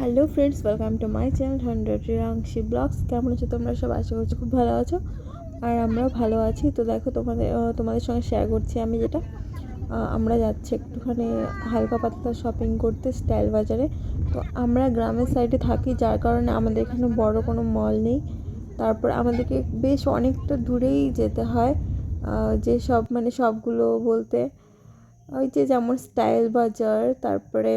Hello friends welcome to my channel hundred Riyanshi vlogs কেমন আছো তোমরা সব? আশা করছ খুব ভালো আছো। আর আমরাও ভালো আছি। তো দেখো তোমাদের তোমাদের সঙ্গে শেয়ার করছি আমি যেটা। আমরা যাচ্ছি একটুখানি হালকা পাতলা শপিং করতে স্টাইল বাজারে। তো আমরা গ্রামের সাইডে থাকি, যার কারণে আমাদের এখানে বড় কোনো মল নেই। তারপর আমাদেরকে বেশ অনেকটা দূরেই যেতে হয়। যে সব মানে সবগুলো বলতে, ওই যে যেমন স্টাইল বাজার, তারপরে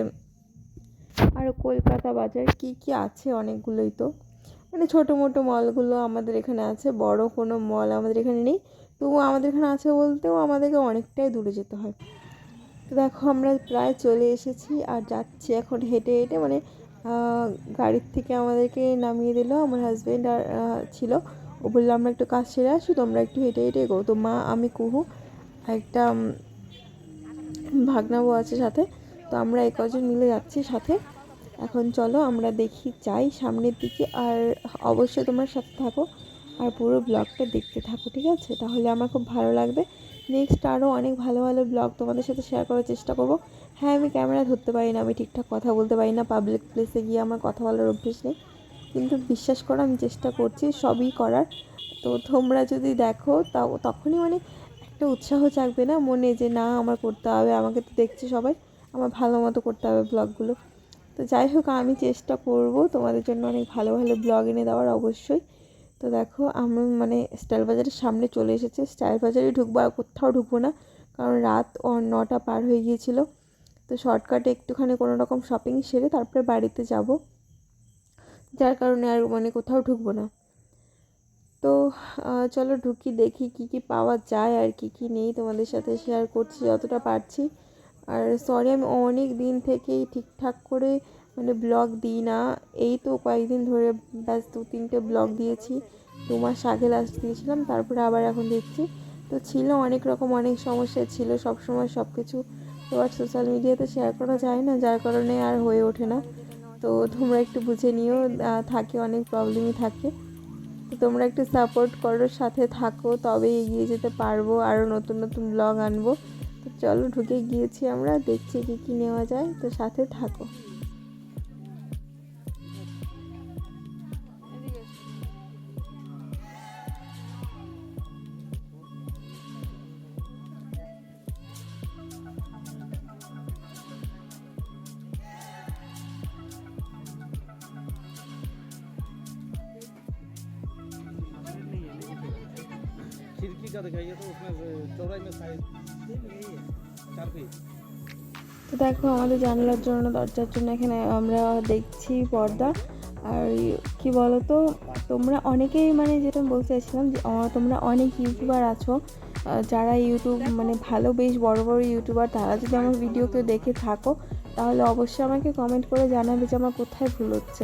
আর কলকাতা বাজার কি কি আছে অনেকগুলোই তো। মানে ছোটো মোটো মলগুলো আমাদের এখানে আছে, বড় কোনো মল আমাদের এখানে নেই। তবু আমাদের এখানে আছে বলতেও আমাদেরকে অনেকটাই দূরে যেতে হয়। তো দেখো আমরা প্রায় চলে এসেছি আর যাচ্ছি এখন হেঁটে হেঁটে মানে গাড়ির থেকে আমাদেরকে নামিয়ে দিল আমার হাজব্যান্ড আর ছিল। ও বলল, আমরা একটু কাজ সেরে আসি, তোমরা একটু হেঁটে হেঁটে এগো। তো মা, আমি, কুহু একটা ভাগনাবু আছে সাথে। তো আমরা এই কজন মিলে যাচ্ছি সাথে। এখন চলো আমরা দেখি, যাই সামনের দিকে আর অবশ্যই তোমার সাথে থাকো আর পুরো ব্লগটা দেখতে থাকো, ঠিক আছে? তাহলে আমার খুব ভালো লাগবে। নেক্সট আরও অনেক ভালো ভালো ব্লগ তোমাদের সাথে শেয়ার করার চেষ্টা করব। হ্যাঁ আমি ক্যামেরা ধরতে পারি না, আমি ঠিকঠাক কথা বলতে পারি না পাবলিক প্লেসে গিয়ে আমার কথা বলার অভ্যেস নেই। কিন্তু বিশ্বাস করো, আমি চেষ্টা করছি সবই করার। তো তোমরা যদি দেখো, তাও তখনই মানে একটা উৎসাহ জাগবে না মনে যে, না, আমার করতে হবে, আমাকে তো দেখছে সবাই। আমার ভালো মতো করতে হবে ব্লগগুলো। তো যাই হোক, আমি চেষ্টা করব তোমাদের জন্য অনেক ভালো ভালো ব্লগ এনে দেওয়ার অবশ্যই। তো দেখো, আমি মানে স্টাইল বাজারের সামনে চলে এসেছে। স্টাইল বাজারে ঢুকবো আর কোথাও ঢুকবো না, কারণ রাত নটা পার হয়ে গিয়েছিল। তো শর্টকাটে একটুখানি কোনো রকম শপিং সেরে তারপরে বাড়িতে যাব। যার কারণে আর মানে কোথাও ঢুকবো না। তো চলো ঢুকি দেখি কি কি পাওয়া যায় আর কি কি নেই তোমাদের সাথে শেয়ার করছি, যতটা পারছি। আর সরি আমি অনেক দিন থেকেই ঠিকঠাক করে মানে ব্লগ দিই না। এই তো কয়েকদিন ধরে ব্যাস দু তিনটে ব্লগ দিয়েছি। দু মাস আগে লাস্ট দিয়েছিলাম, তারপরে আবার এখন দেখছি। তো ছিল অনেক রকম, অনেক সমস্যা ছিল সব সময় সব কিছু তো আর সোশ্যাল মিডিয়াতে শেয়ার করা যায় না, যার কারণে আর হয়ে ওঠে না। তো তোমরা একটু বুঝে নিও থাকে অনেক প্রবলেমই থাকে। তো তোমরা একটু সাপোর্ট করো, সাথে থাকো তবে এগিয়ে যেতে পারব আরও নতুন নতুন ব্লগ আনব। তো চলো ঢুকে গিয়েছি আমরা দেখছি কী কী নেওয়া যায় তো সাথে থাকো खिड़की का दिखाइए तो उसमें चौड़ाई में साइज चार फीट তো দেখো, আমাদের জানলার জন্য, দরজার জন্য এখানে আমরা দেখছি পর্দা। আর কি বলো তো তোমরা অনেকেই মানে যেটা বলতে চাইছিলাম যে তোমরা অনেক ইউটিউবার আছো। যারা ইউটিউব মানে ভালো, বেশ বড় বড় ইউটিউবার, তারা যদি আমার ভিডিওকে দেখে থাকো, তাহলে অবশ্যই আমাকে কমেন্ট করে জানাবে যে আমার কোথায় ভুল হচ্ছে।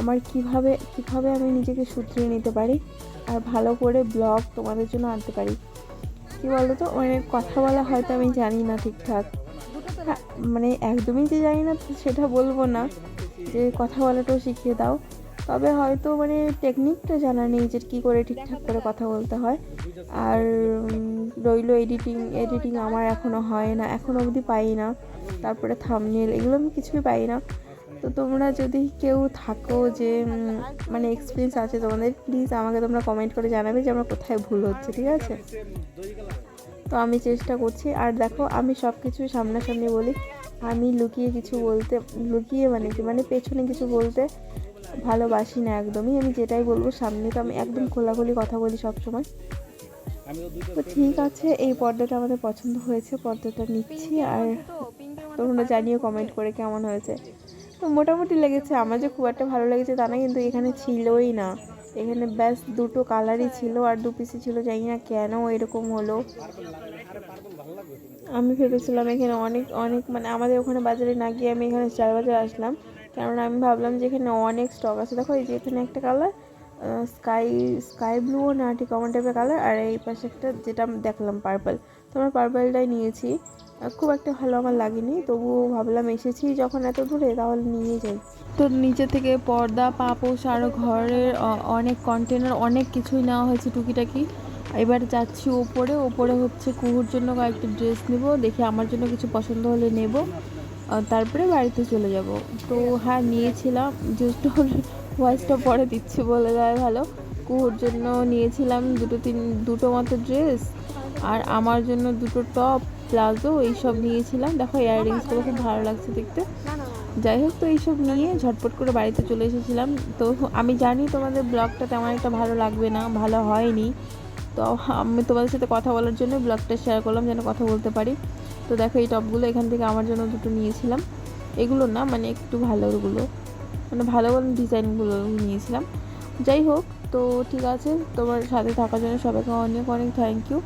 আমার কীভাবে কীভাবে আমি নিজেকে শুধরিয়ে নিতে পারি? আর ভালো করে ব্লগ তোমাদের জন্য আনতে পারি। কি বলো তো মানে কথা বলা হয়তো আমি জানি না ঠিকঠাক। হ্যাঁ, মানে একদমই যে জানি না সেটা বলব না। যে কথা বলাটাও শিখিয়ে দাও। তবে হয়তো মানে টেকনিকটা জানা নেই যে কী করে ঠিকঠাক করে কথা বলতে হয়। আর রইল এডিটিং এডিটিং আমার এখনও হয় না। এখনও অবধি পাই না। তারপরে থামনেল এগুলো আমি কিছুই পাই না। তো তোমরা যদি কেউ থাকো যে মানে এক্সপিরিয়েন্স আছে তোমাদের প্লিজ আমাকে তোমরা কমেন্ট করে জানাবে যে আমার কোথায় ভুল হচ্ছে, ঠিক আছে? তো আমি চেষ্টা করছি। আর দেখো, আমি সব কিছু সামনাসামনি বলি। আমি লুকিয়ে কিছু বলতে, লুকিয়ে মানে কি মানে পেছনে কিছু বলতে ভালোবাসি না একদমই। আমি যেটাই বলব, সামনে তো আমি একদম খোলাখুলি কথা বলি সব সময় তো ঠিক আছে, এই পর্দাটা আমাদের পছন্দ হয়েছে, পর্দাটা নিচ্ছি। আর তোমরা জানিও কমেন্ট করে কেমন হয়েছে। মোটামুটি লেগেছে। আমার যে খুব একটা ভালো লেগেছে তা না, কিন্তু এখানে ছিলই না। এখানে ব্যাস দুটো কালারই ছিল আর দু পিসই ছিল, জানি না কেন এরকম হলো। আমি ভেবেছিলাম এখানে অনেক অনেক মানে আমাদের ওখানে বাজারে না গিয়ে আমি এখানে চার বাজারে আসলাম। কেননা আমি ভাবলাম যে এখানে অনেক স্টক আছে। দেখো এই যে এখানে একটা কালার স্কাই স্কাই ব্লুও না ঠিক কমন টাইপের কালার আর এই পাশে একটা যেটা দেখলাম পার্পল তো আমরা পার্পলটাই নিয়েছি খুব একটা ভালো আমার লাগেনি, তবুও ভাবলাম এসেছি যখন এত দূরে, তাহলে নিয়ে যাই। তো নিচে থেকে পর্দা, পাপোশ আরও ঘরের অনেক কন্টেনার অনেক কিছুই নেওয়া হয়েছে টুকিটাকি। এবার যাচ্ছি ওপরে ওপরে হচ্ছে কুহুর জন্য কয়েকটা ড্রেস নেব, দেখি আমার জন্য কিছু পছন্দ হলে নেব। তারপরে বাড়িতে চলে যাব। তো হ্যাঁ নিয়েছিলাম জাস্ট ভয়েসটা পরে দিচ্ছি বলে দেয় ভালো। কুহুর জন্য নিয়েছিলাম দুটো তিন, দুটো মতো ড্রেস আর আমার জন্য দুটো টপ, প্লাজো এইসব নিয়েছিলাম। দেখো ইয়াররিংসগুলো খুব ভালো লাগছে দেখতে। যাই হোক, তো এইসব নিয়ে ঝটপট করে বাড়িতে চলে এসেছিলাম। তো আমি জানি তোমাদের ব্লগটা তেমন একটা ভালো লাগবে না, ভালো হয়নি। তো আমি তোমাদের সাথে কথা বলার জন্য ব্লগটা শেয়ার করলাম, যেন কথা বলতে পারি। তো দেখো এই টপগুলো এখান থেকে আমার জন্য দুটো নিয়েছিলাম। এগুলো না মানে একটু ভালোগুলো মানে ভালো ভালো ডিজাইনগুলো নিয়েছিলাম। যাই হোক, তো ঠিক আছে, তোমার সাথে থাকার জন্য সবাইকে অনেক অনেক থ্যাংক ইউ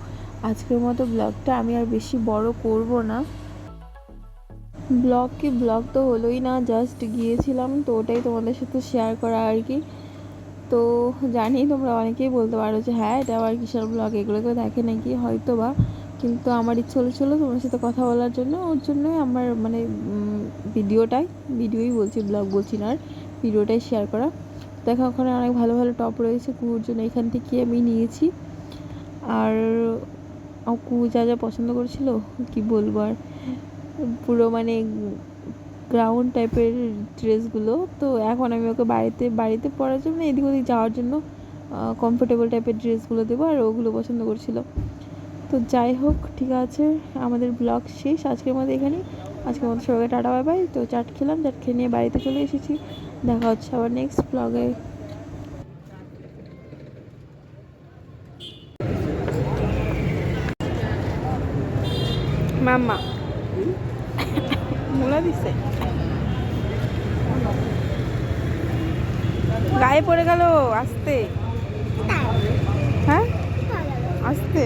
আজকের মতো ব্লগটা আমি আর বেশি বড় করব না। ব্লগ কি ব্লগ তো হলোই না জাস্ট গিয়েছিলাম, তো ওটাই তোমাদের সাথে শেয়ার করা আর কি। তো জানি তোমরা অনেকেই বলতে পারো যে হ্যাঁ এটা আবার কিসের ব্লগ? এগুলো কেউ দেখে নাকি? হয়তো বা কিন্তু আমার ইচ্ছে হচ্ছিল তোমার সাথে কথা বলার জন্য। ওর জন্যই আমার মানে ভিডিওটাই, ভিডিওই বলছি, ব্লগ বলছি না আর, ভিডিওটাই শেয়ার করা। দেখো, ওখানে অনেক ভালো ভালো টপ রয়েছে কুকুর জন্য এখান থেকে আমি নিয়েছি। আর কুকু যা যা পছন্দ করেছিল, কি বলব আর? পুরো মানে গ্রাউন্ড টাইপের ড্রেসগুলো তো এখন আমি ওকে বাড়িতে বাড়িতে পরার জন্য, এদিক ওদিক যাওয়ার জন্য কমফোর্টেবল টাইপের ড্রেসগুলো দেবো আর ওগুলো পছন্দ করছিল। তো যাই হোক, ঠিক আছে, আমাদের ব্লগ শেষ, আজকের মধ্যে এখানেই। আজকের মধ্যে সবাইকে টাটা বাই বাই তো চাট খেলাম, চাট খেয়ে নিয়ে বাড়িতে চলে এসেছি। দেখা হচ্ছে আবার নেক্সট ব্লগে মাম্মা মুলা দিছে গায়ে পড়ে গেল আসতে হ্যাঁ আসতে